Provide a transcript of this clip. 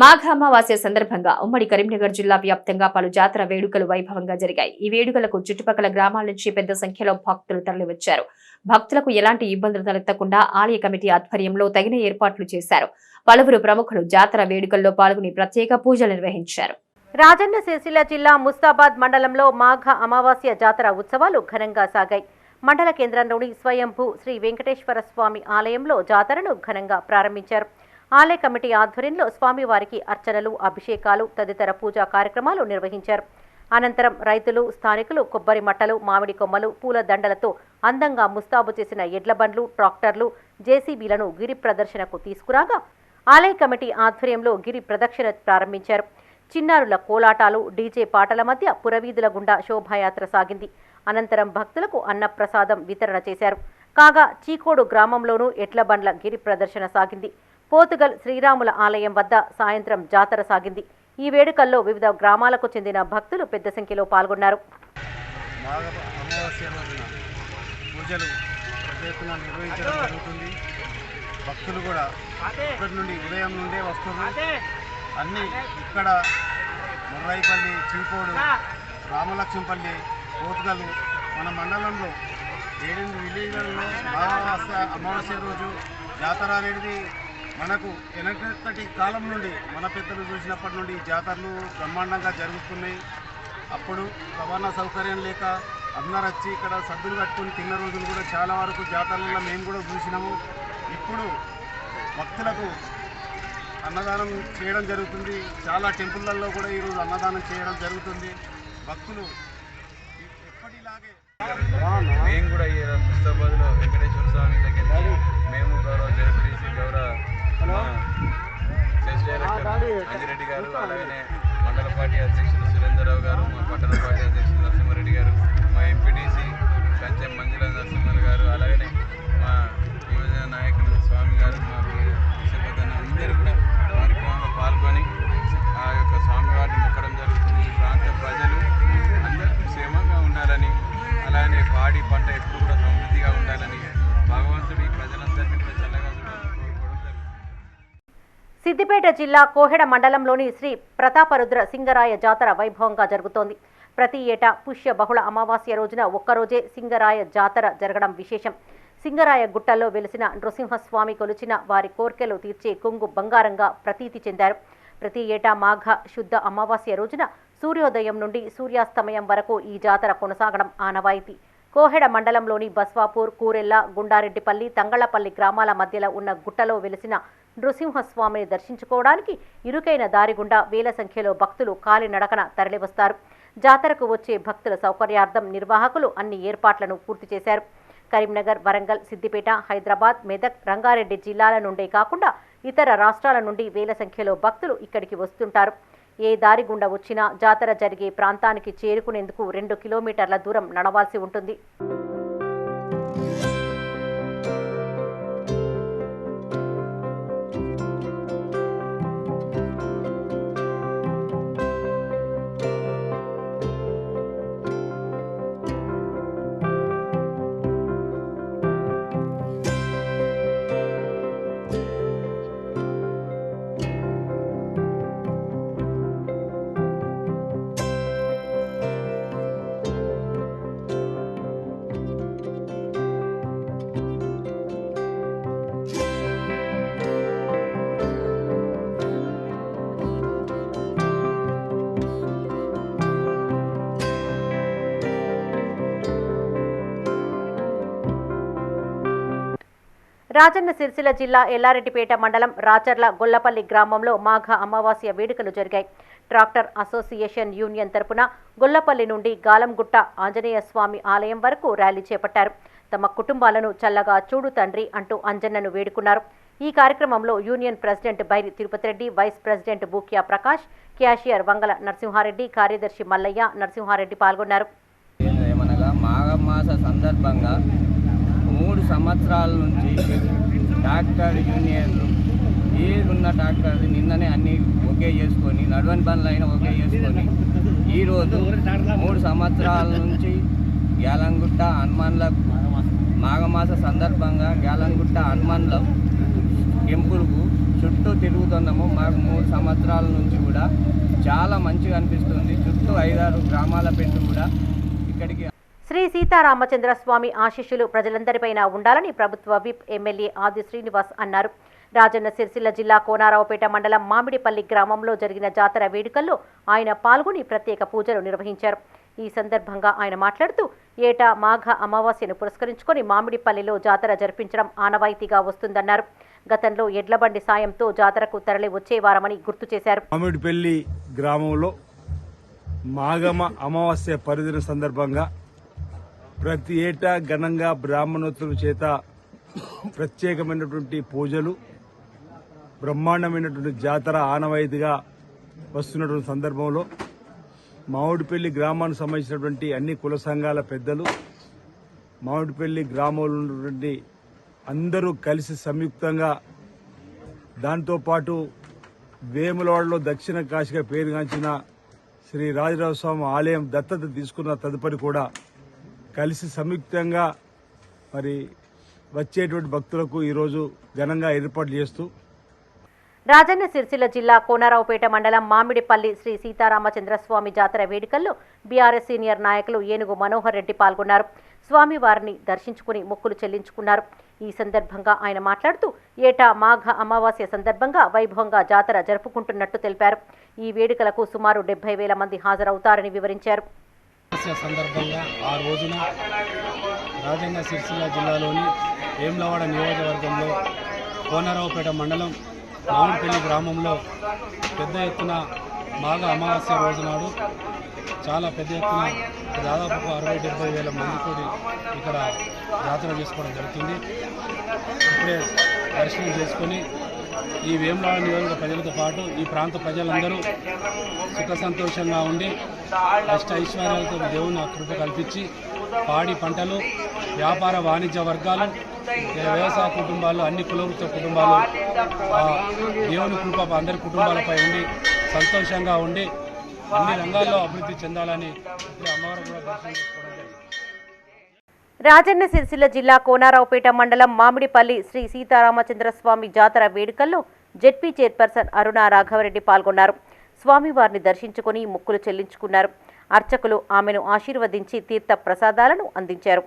మాఘ అమావాస్య సందర్భంగా ఉమ్మడి కరీంనగర్ జిల్లా వ్యాప్తంగా పలు జాతర వేడుకలు వైభవంగా జరిగాయి. ఈ వేడుకలకు చుట్టుపక్కల గ్రామాల నుంచి పెద్ద సంఖ్యలో భక్తులు తరలివచ్చారు. భక్తులకు ఎలాంటి ఇబ్బందులు తలెత్తకుండా ఆలయ కమిటీ ఆధ్వర్యంలో తగిన ఏర్పాట్లు చేశారు. పలువురు ప్రముఖులు జాతర వేడుకల్లో పాల్గొని ప్రత్యేక పూజలు నిర్వహించారు. రాజన్న సిరిసిల్ల జిల్లా ముస్తాబాద్ మండలంలో మాఘ అమావాస్య జాతర ఉత్సవాలు ఘనంగా సాగాయి. మండల కేంద్రంలోని స్వయంభూ శ్రీ వెంకటేశ్వర స్వామి ఆలయంలో జాతరను ఘనంగా ప్రారంభించారు. ఆలయ కమిటీ ఆధ్వర్యంలో స్వామివారికి అర్చనలు అభిషేకాలు తదితర పూజా కార్యక్రమాలు నిర్వహించారు. అనంతరం రైతులు స్థానికులు కొబ్బరి మట్టలు మామిడి కొమ్మలు పూల దండలతో అందంగా ముస్తాబు చేసిన ఎడ్లబండ్లు ట్రాక్టర్లు జేసీబీలను గిరి ప్రదర్శనకు తీసుకురాగా ఆలయ కమిటీ ఆధ్వర్యంలో గిరి ప్రదక్షిణ ప్రారంభించారు. చిన్నారుల కోలాటాలు డీజే పాటల మధ్య పురవీధుల గుండా శోభాయాత్ర సాగింది. అనంతరం భక్తులకు అన్నప్రసాదం వితరణ చేశారు. కాగా చీకోడు గ్రామంలోనూ ఎడ్ల బండ్ల గిరి ప్రదర్శన సాగింది. పోతుగల్ శ్రీరాముల ఆలయం వద్ద సాయంత్రం జాతర సాగింది. ఈ వేడుకల్లో వివిధ గ్రామాలకు చెందిన భక్తులు పెద్ద సంఖ్యలో పాల్గొన్నారు. పూజలు నిర్వహించడం జరుగుతుంది. భక్తులు కూడా ఇక్కడి నుండి ఉదయం నుండే వస్తున్నారు. అన్నీ ఇక్కడ ముర్రాయిపల్లి చీకోడు రామలక్ష్మపల్లి కోతుగలు మన మండలంలో ఏడెనిమిది విలేజ్లలో అమావాస్య అమావాస్య రోజు జాతర అనేది మనకు వెనకటి కాలం నుండి మన పెద్దలు చూసినప్పటి నుండి జాతరలు బ్రహ్మాండంగా జరుగుతున్నాయి. అప్పుడు రవాణా సౌకర్యం లేక అందరు వచ్చి ఇక్కడ సద్దులు కట్టుకొని తిన్న రోజులు కూడా చాలా వరకు జాతరలలో మేము కూడా చూసినాము. ఇప్పుడు భక్తులకు అన్నదానం చేయడం జరుగుతుంది. చాలా టెంపుల్లలో కూడా ఈరోజు అన్నదానం చేయడం జరుగుతుంది. భక్తులు ఎప్పటిలాగే మేము కూడా ఈ ముస్తాబాద్లో వెంకటేశ్వర స్వామి దగ్గర అంజిరెడ్డి గారు అలాగనే మండల పార్టీ అధ్యక్షులు సురేందర్రావు గారు మా పట్టణ పార్టీ అధ్యక్షులు నరసింహారెడ్డి గారు మా ఎంపీటీసీ కంచెం మంజుల నరసింహల్ గారు అలాగనే మా యువజన నాయకులు స్వామి గారు మా విశ్వపతన అందరూ కూడా కార్యక్రమంలో పాల్గొని ఆ యొక్క స్వామివారిని మొక్కడం జరుగుతుంది. ఈ ప్రాంత ప్రజలు అందరూ క్షేమంగా ఉండాలని అలానే పాడి పంట ఎప్పుడు కూడా సమృద్ధిగా ఉండాలని భగవంతుడు ఈ ప్రజలందరినీ సిద్దిపేట జిల్లా కోహెడ మండలంలోని శ్రీ ప్రతాపరుద్ర సింగరాయ జాతర వైభవంగా జరుగుతోంది. ప్రతి ఏటా పుష్య బహుళ అమావాస్య రోజున ఒక్కరోజే సింగరాయ జాతర జరగడం విశేషం. సింగరాయ గుట్టల్లో వెలిసిన నృసింహస్వామి కొలిచిన వారి కోర్కెలు తీర్చే కొంగు బంగారంగా ప్రతీతి చెందారు. ప్రతి ఏటా మాఘ శుద్ధ అమావాస్య రోజున సూర్యోదయం నుండి సూర్యాస్తమయం వరకు ఈ జాతర కొనసాగడం ఆనవాయితీ. కోహెడ మండలంలోని బస్వాపూర్ కూరెల్ల గుండారెడ్డిపల్లి తంగళపల్లి గ్రామాల మధ్యలో ఉన్న గుట్టలో వెలిసిన నృసింహస్వామిని దర్శించుకోవడానికి ఇరుకైన దారి గుండా వేల సంఖ్యలో భక్తులు కాలినడకన తరలివస్తారు. జాతరకు వచ్చే భక్తుల సౌకర్యార్థం నిర్వాహకులు అన్ని ఏర్పాట్లను పూర్తి చేశారు. కరీంనగర్ వరంగల్ సిద్దిపేట హైదరాబాద్ మెదక్ రంగారెడ్డి జిల్లాల నుండే కాకుండా ఇతర రాష్ట్రాల నుండి వేల సంఖ్యలో భక్తులు ఇక్కడికి వస్తుంటారు. ఏ దారి గుండా వచ్చినా జాతర జరిగే ప్రాంతానికి చేరుకునేందుకు రెండు కిలోమీటర్ల దూరం నడవాల్సి ఉంటుంది. రాజన్న సిరిసిల్ల జిల్లా ఎల్లారెడ్డిపేట మండలం రాచర్ల గొల్లపల్లి గ్రామంలో మాఘ అమావాస్య వేడుకలు జరిగాయి. ట్రాక్టర్ అసోసియేషన్ యూనియన్ తరపున గొల్లపల్లి నుండి గాలంగుట్ట ఆంజనేయ స్వామి ఆలయం వరకు ర్యాలీ చేపట్టారు. తమ కుటుంబాలను చల్లగా చూడు తండ్రి అంటూ అంజన్నను వేడుకున్నారు. ఈ కార్యక్రమంలో union president Bairi Tirupati Reddy vice president Bhukya Prakash cashier Vangala Narasimhareddy కార్యదర్శి మల్లయ్య నరసింహారెడ్డి పాల్గొన్నారు. ఏమనగా మాఘమాస సందర్భంగా మూడు సంవత్సరాల నుంచి డాక్టర్ యూనియన్లు ఏదున్న డాక్టర్ నిన్ననే అన్ని ఒకే చేసుకొని నడవని పనులైనా ఒకే చేసుకొని ఈరోజు మూడు సంవత్సరాల నుంచి గ్యాలంగుట్ట హనుమాన్ల మాఘమాస సందర్భంగా గ్యాలంగుట్ట హనుమాన్ల టెంపుల్కు చుట్టూ తిరుగుతున్నాము. మాకు మూడు సంవత్సరాల నుంచి కూడా చాలా మంచిగా అనిపిస్తుంది. చుట్టూ ఐదారు గ్రామాల పెట్టి కూడా ఇక్కడికి శ్రీ సీతారామచంద్ర స్వామి ఆశీస్సులు ప్రజలందరిపైన ఉండాలని ప్రభుత్వ విప్ ఎమ్మెల్యే ఆది శ్రీనివాస్ అన్నారు. రాజన్న సిరిసిల్ల జిల్లా కోనారావుపేట మండలం మామిడిపల్లి గ్రామంలో జరిగిన జాతర వేడుకల్లో ఆయన పాల్గొని ప్రత్యేక పూజలు నిర్వహించారు. ఈ సందర్భంగా ఆయన మాట్లాడుతూ ఏటా మాఘ అమావాస్యను పురస్కరించుకొని మామిడిపల్లిలో జాతర జరిపించడం ఆనవాయితీగా వస్తుందన్నారు. గతంలో ఎడ్లబండి సాయంతో జాతరకు తరలి వచ్చేవారమని గుర్తు చేశారు. మామిడిపల్లి గ్రామంలో మాఘమ అమావాస్య పరిధిన సందర్భంగా ప్రతి ఏటా ఘనంగా బ్రాహ్మణోత్సవం చేత ప్రత్యేకమైనటువంటి పూజలు బ్రహ్మాండమైనటువంటి జాతర ఆనవాయితీగా వస్తున్నటువంటి సందర్భంలో మామిడిపల్లి గ్రామానికి సంబంధించినటువంటి అన్ని కుల సంఘాల పెద్దలు మామిడిపల్లి గ్రామంలో ఉన్నటువంటి అందరూ కలిసి సంయుక్తంగా దాంతోపాటు వేములవాడలో దక్షిణ కాశీగా పేరుగాంచిన శ్రీ రాజరాజస్వామి ఆలయం దత్తత తీసుకున్న తదుపరి కూడా కలిసి సంయుక్తంగా మరి వచ్చేటువంటి భక్తులకు ఈరోజు ఘనంగా ఏర్పాట్లు చేస్తూ రాజన్న సిరిసిల్ల జిల్లా కోనరావుపేట మండలం మామిడిపల్లి శ్రీ సీతారామచంద్ర స్వామి జాతర వేడుకల్లో బీఆర్ఎస్ సీనియర్ నాయకులు ఏనుగు మనోహర్ రెడ్డి పాల్గొన్నారు. స్వామివారిని దర్శించుకుని మొక్కులు చెల్లించుకున్నారు. ఈ సందర్భంగా ఆయన మాట్లాడుతూ ఏటా మాఘ అమావాస్య సందర్భంగా వైభవంగా జాతర జరుపుకుంటున్నట్టు తెలిపారు. ఈ వేడుకలకు సుమారు డెబ్బై వేల మంది హాజరవుతారని వివరించారు. అమావాస్య సందర్భంగా ఆ రోజున రాజన్న సిరిసిల్ల జిల్లాలోని వేములవాడ నియోజకవర్గంలో కోనరావుపేట మండలం మామిడిపల్లి గ్రామంలో పెద్ద ఎత్తున మాఘ అమావాస్య రోజునాడు చాలా పెద్ద ఎత్తున దాదాపు అరవై డెబ్బై వేల మందితో ఇక్కడ జాతర చేసుకోవడం జరుగుతుంది. ఇప్పుడే దర్శనం చేసుకొని ఈ వేములవాడ నియోజక ప్రజలతో పాటు ఈ ప్రాంత ప్రజలందరూ సుఖ సంతోషంగా ఉండి అష్ట ఐశ్వర్యాలతో దేవుని కృప కల్పించి పాడి పంటలు వ్యాపార వాణిజ్య వర్గాలు వ్యవసాయ కుటుంబాలు అన్ని కులవృత్త కుటుంబాలు ఆ దేవుని కృప అందరి కుటుంబాలపై ఉండి సంతోషంగా ఉండి అన్ని రంగాల్లో అభివృద్ధి చెందాలని అమ్మవారు కూడా దర్శనం చేసుకోవడం జరిగింది. రాజన్న సిరిసిల్ల జిల్లా కోనారావుపేట మండలం మామిడిపల్లి శ్రీ సీతారామచంద్ర స్వామి జాతర వేడుకల్లో జెడ్పీ చైర్పర్సన్ అరుణ రాఘవరెడ్డి పాల్గొన్నారు. స్వామివారిని దర్శించుకుని ముక్కులు చెల్లించుకున్నారు. అర్చకులు ఆమెను ఆశీర్వదించి తీర్థ ప్రసాదాలను అందించారు.